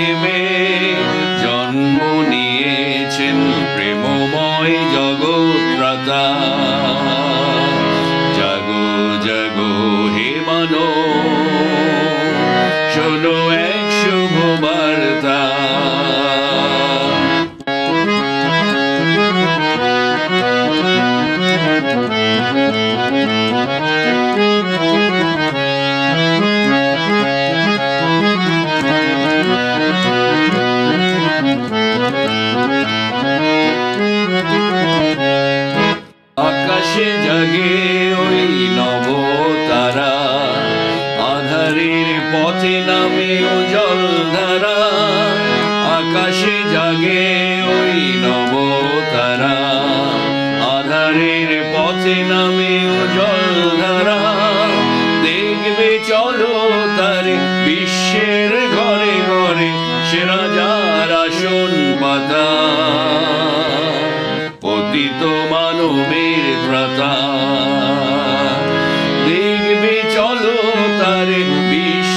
প্রেমে জন্ম নিয়েছেন প্রেমময় জগৎরাতা জাগো জাগো হে মানব। জাগে ওই নব তারা আধারের পথে নামে উজল ধারা। আকাশে জাগে ওই নব তারা আধারের পথে নামে উজল ধারা।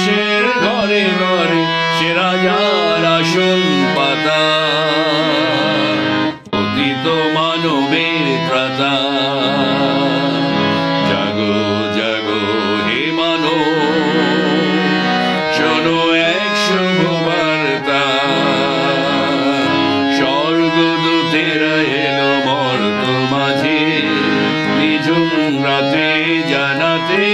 বিশ্বের ঘরে ঘরে সে রাজার আসন পাতা। পতিত মানবের ত্রাতা জাগো জাগো হে শোনো এক শুভ বার্তা স্বর্গদূতেরা এলো মর্ত মাঝে, নিঝুম রাতে জানাতে।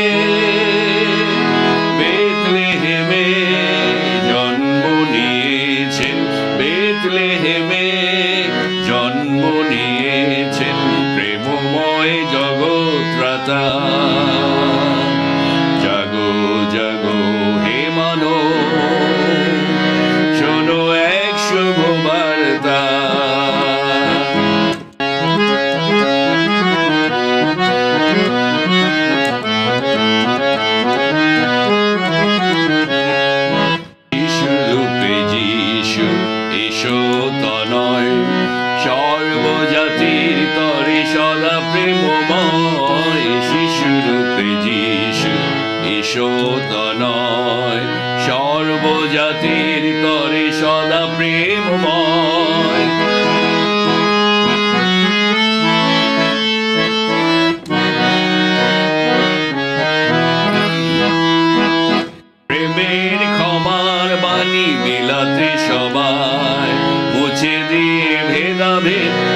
জন্ম নিয়েছেন প্রেমময় জগৎরাতা জাগো জাগো হে মানো, শোনো এক শুভ বার্তা যিশু রূপে যিশু, এসো তনয়। সর্বজাতির তরে সদা প্রেমময় শিশু রূপে যিশু, এসো সর্বজাতির প্রেমের ক্ষমার বাণী বিলাতে সবাই মুছে দিয়ে ভেদাভেদ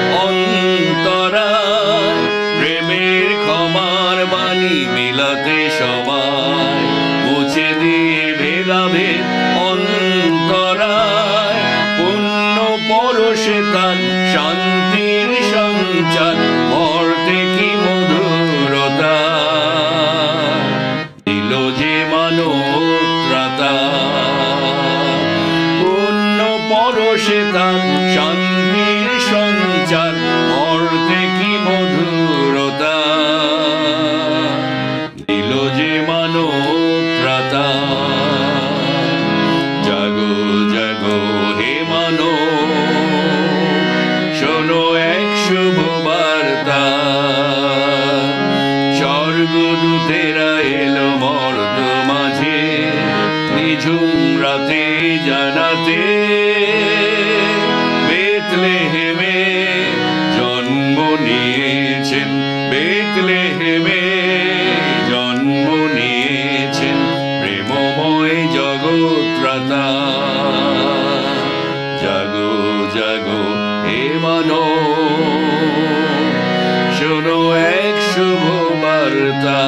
প্রেমের ক্ষমার বাণী বিলাতে সবাই মুছে দিয়ে ভেদাভেদ অন্তরায়। পুণ্য পরশে তার শান্তির সঞ্চার মর্তে কি মধুরতা। দিল যে মানবত্রাতা পুণ্য পরশে তার শান্তির সঞ্চার শোনো এক শুভ বার্তা।